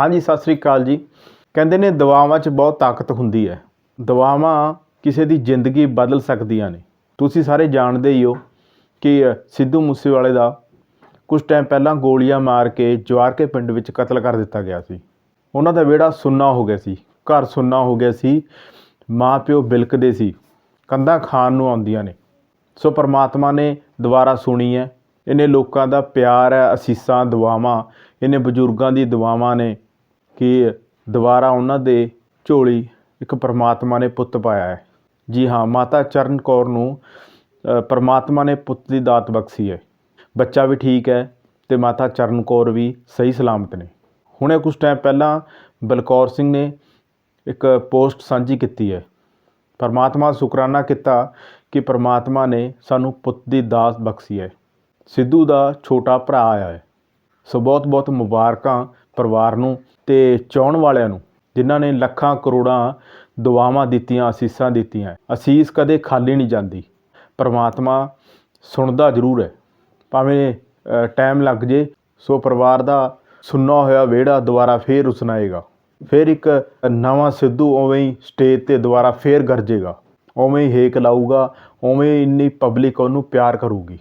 ਹਾਂਜੀ, ਸਤਿ ਸ੍ਰੀ ਅਕਾਲ ਜੀ। ਕਹਿੰਦੇ ਨੇ ਦਵਾਵਾਂ 'ਚ ਬਹੁਤ ਤਾਕਤ ਹੁੰਦੀ ਹੈ। ਦਵਾਵਾਂ ਕਿਸੇ ਦੀ ਜ਼ਿੰਦਗੀ ਬਦਲ ਸਕਦੀਆਂ ਨੇ। ਤੁਸੀਂ ਸਾਰੇ ਜਾਣਦੇ ਹੀ ਹੋ ਕਿ ਸਿੱਧੂ ਮੂਸੇਵਾਲੇ ਦਾ ਕੁਝ ਟਾਈਮ ਪਹਿਲਾਂ ਗੋਲੀਆਂ ਮਾਰ ਕੇ ਜਵਾਰਕੇ ਪਿੰਡ ਵਿੱਚ ਕਤਲ ਕਰ ਦਿੱਤਾ ਗਿਆ ਸੀ। ਉਹਨਾਂ ਦਾ ਵਿਹੜਾ ਸੁੰਨਾ ਹੋ ਗਿਆ ਸੀ। ਘਰ ਸੁੰਨਾ ਹੋ ਗਿਆ ਸੀ। ਮਾਂ ਪਿਓ ਬਿਲਕਦੇ ਸੀ। ਕੰਧਾਂ ਖਾਣ ਨੂੰ ਆਉਂਦੀਆਂ ਨੇ। ਸੋ ਪਰਮਾਤਮਾ ਨੇ ਦੁਬਾਰਾ ਸੁਣੀ ਹੈ। ਇਹਨੇ ਲੋਕਾਂ ਦਾ ਪਿਆਰ ਹੈ, ਅਸੀਸਾਂ ਦੁਆਵਾਂ ਇਹਨੇ ਬਜ਼ੁਰਗਾਂ ਦੀ ਦੁਆਵਾਂ ਨੇ ਕਿ ਦੁਬਾਰਾ ਉਹਨਾਂ ਦੇ ਝੋਲੀ ਇੱਕ ਪਰਮਾਤਮਾ ਨੇ ਪੁੱਤ ਪਾਇਆ ਹੈ। ਜੀ ਹਾਂ, ਮਾਤਾ ਚਰਨ ਕੌਰ ਨੂੰ ਪਰਮਾਤਮਾ ਨੇ ਪੁੱਤ ਦੀ ਦਾਤ ਬਖਸ਼ੀ ਹੈ। ਬੱਚਾ ਵੀ ਠੀਕ ਹੈ ਤੇ ਮਾਤਾ ਚਰਨ ਕੌਰ ਵੀ ਸਹੀ ਸਲਾਮਤ ਨੇ। ਹੁਣੇ ਕੁਝ ਟਾਈਮ ਪਹਿਲਾਂ ਬਲਕੌਰ ਸਿੰਘ ਨੇ ਇੱਕ ਪੋਸਟ ਸਾਂਝੀ ਕੀਤੀ ਹੈ। ਪਰਮਾਤਮਾ ਸ਼ੁਕਰਾਨਾ ਕੀਤਾ ਕਿ ਪਰਮਾਤਮਾ ਨੇ ਸਾਨੂੰ ਪੁੱਤ ਦੀ ਦਾਤ ਬਖਸ਼ੀ ਹੈ। ਸਿੱਧੂ ਦਾ ਛੋਟਾ ਭਰਾ ਆਇਆ ਹੈ। ਸੋ ਬਹੁਤ ਬਹੁਤ ਮੁਬਾਰਕਾਂ ਪਰਿਵਾਰ ਨੂੰ ਤੇ ਚਾਹਣ ਵਾਲਿਆਂ ਨੂੰ, ਜਿਨ੍ਹਾਂ ਨੇ ਲੱਖਾਂ ਕਰੋੜਾਂ ਦੁਆਵਾਂ ਦਿੱਤੀਆਂ, ਅਸੀਸਾਂ ਦਿੱਤੀਆਂ। ਅਸੀਸ ਕਦੇ ਖਾਲੀ ਨਹੀਂ ਜਾਂਦੀ। ਪਰਮਾਤਮਾ ਸੁਣਦਾ ਜ਼ਰੂਰ ਹੈ। ਭਾਵੇਂ ਟਾਈਮ ਲੱਗ ਜੇ, ਸੋ ਪਰਿਵਾਰ ਦਾ ਸੁੰਨਾ ਹੋਇਆ ਵਿਹੜਾ ਦੁਬਾਰਾ ਫੇਰ ਉਸਨਾਏਗਾ। ਫਿਰ ਇੱਕ ਨਵਾਂ ਸਿੱਧੂ ਉਵੇਂ ਹੀ ਸਟੇਜ ਤੇ ਦੁਬਾਰਾ ਫੇਰ ਗਰਜੇਗਾ। ਉਵੇਂ ਹੀ ਹੇਕ ਲਾਊਗਾ, ਉਵੇਂ ਇੰਨੀ ਪਬਲਿਕ ਉਹਨੂੰ ਪਿਆਰ ਕਰੂਗੀ।